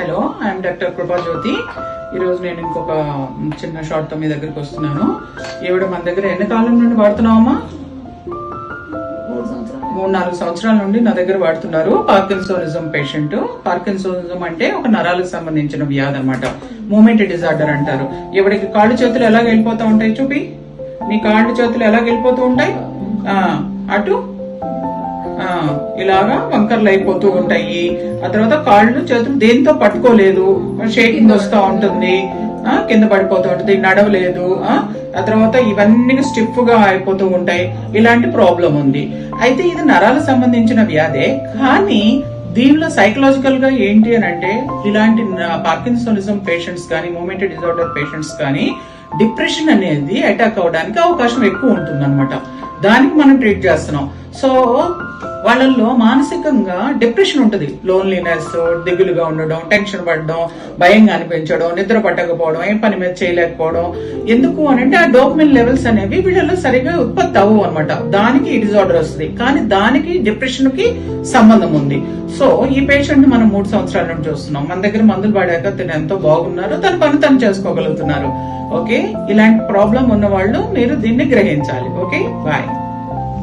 Hello I'm doctor కృపా జ్యోతి ఈరోజు నేను ఇంకొక చిన్న షార్ట్తో మీ దగ్గరికి వస్తున్నాను. ఈవిడ మన దగ్గర ఎన్ని కాలం నుండి వాడుతున్నావమ్మా? మూడు నాలుగు సంవత్సరాల నుండి నా దగ్గర వాడుతున్నారు. పార్కిన్సోనిజం పేషెంట్ పార్కిన్సోనిజం అంటే ఒక నరాలకు సంబంధించిన వ్యాధి అనమాట మూమెంట్ డిజార్డర్ అంటారు. ఈవిడికి కాళ్ళు చేతులు ఎలా వెళ్ళిపోతూ ఉంటాయి చూపి? నీ కాళ్ళు చేతులు ఎలా వెళ్ళిపోతూ ఉంటాయి? అటు? ఇలాగా వంకర్లు అయిపోతూ ఉంటాయి. ఆ తర్వాత కాళ్ళు చేతులు దేంతో పట్టుకోలేదు. షేకింగ్ వస్తూ ఉంటుంది. ఆ, కింద పడిపోతూ ఉంటుంది. నడవలేదు. ఆ, ఆ తర్వాత ఇవన్నీ స్టిఫ్గా అయిపోతూ ఉంటాయి. ఇలాంటి ప్రాబ్లం ఉంది. అయితే ఇది నరాలకు సంబంధించిన వ్యాధే. కానీ దీనిలో సైకలాజికల్గా ఏంటి అని అంటే ఇలాంటి పార్కిన్సోనిజం పేషెంట్స్ కానీ మూమెంట్ డిజార్డర్ పేషెంట్స్ కానీ డిప్రెషన్ అనేది అటాక్ అవడానికి అవకాశం ఎక్కువ ఉంటుంది దానికి మనం ట్రీట్ చేస్తున్నాం. సో వాళ్ళల్లో మానసికంగా డిప్రెషన్ ఉంటుంది. లోన్లీనెస్ దిగులుగా ఉండడం టెన్షన్ పడడం భయంగా అనిపించడం నిద్ర పట్టకపోవడం ఏం పని మీద చేయలేకపోవడం. ఎందుకు అని అంటే ఆ డోపమిన్ లెవెల్స్ అనేవి వీళ్ళలో సరిగా ఉత్పత్తి అవ్వవు అనమాట దానికి ఈ డిజార్డర్ వస్తుంది. కానీ దానికి డిప్రెషన్కి సంబంధం ఉంది. సో ఈ పేషెంట్ని మనం మూడు సంవత్సరాల నుంచి చూస్తున్నాం. మన దగ్గర మందులు పడాక తను ఎంతో బాగున్నారు. తన పని తను చేసుకోగలుగుతున్నారు. ఓకే ఇలాంటి ప్రాబ్లం ఉన్న వాళ్ళు మీరు దీన్ని గ్రహించాలి. Okay bye